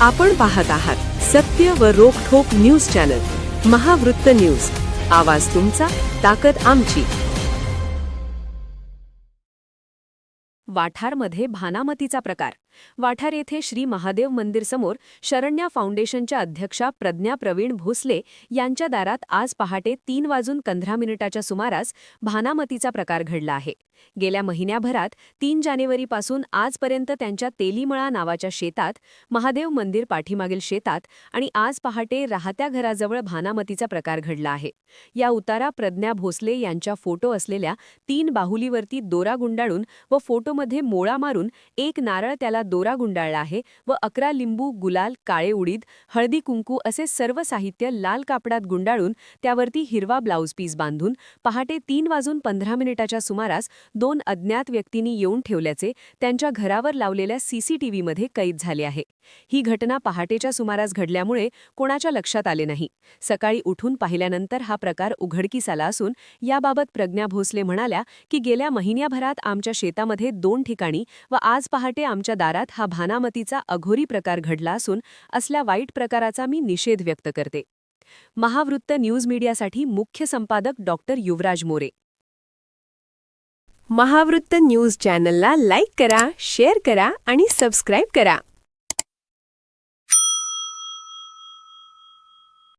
आपण पाहत आहात सत्य व रोखोक न्यूज चॅनल महावृत्त न्यूज. आवाज तुमचा ताकद आमची. वाठारमध्ये भानामतीचा प्रकार. वाठार येथे श्री महादेव मंदिर समोर शरण्या फाउंडेशनच्या अध्यक्षा प्रज्ञा प्रवीण भोसले यांच्या दारात आज पहाटे तीन वाजून पंधरा मिनिटाच्या सुमारास भानामतीचा प्रकार घडला आहे. गेल्या महिन्याभरात तीन जानेवारीपासून आजपर्यंत त्यांच्या तेलीमळा नावाच्या शेतात महादेव मंदिर पाठीमागील शेतात आणि आज पहाटे राहत्या घराजवळ भानामतीचा प्रकार घडला आहे. या उतारा प्रज्ञा भोसले यांच्या फोटो असलेल्या तीन बाहुलीवरती दोरा गुंडाळून व फोटो फोटोमध्ये मोळा मारून एक नारळ त्याला दोरा गुंडाळला आहे व अकरा लिंबू गुलाल काळे उडीद हळदी कुंकू असे सर्व साहित्य लाल कापडात गुंडाळून त्यावरती हिरवा ब्लाऊज पीस बांधून पहाटे तीन वाजून पंधरा मिनिटाच्या सुमारास दोन अज्ञात व्यक्तींनी येऊन ठेवल्याचे त्यांच्या घरावर लावलेल्या सीसीटीव्हीमध्ये कैद झाले आहे. ही घटना पहाटेच्या सुमारास घडल्यामुळे कोणाच्या लक्षात आले नाही. सकाळी उठून पाहिल्यानंतर हा प्रकार उघडकीस आला असून याबाबत प्रज्ञा भोसले म्हणाल्या की गेल्या महिन्याभरात आमच्या शेतामध्ये दोन ठिकाणी व आज पहाटे आमच्या दारात हा भानामतीचा अघोरी प्रकार घडला असून असल्या वाईट प्रकाराचा मी निषेध व्यक्त करते. महावृत्त न्यूज मीडियासाठी मुख्य संपादक डॉक्टर युवराज मोरे. महावृत्त न्यूज चॅनलला लाईक करा शेअर करा आणि सबस्क्राईब करा.